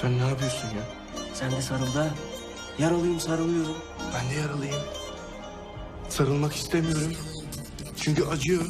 Sen ne yapıyorsun ya? Sen de sarıl da. Yaralıyım sarılıyorum. Ben de yaralıyım. Sarılmak istemiyorum. Çünkü acıyor.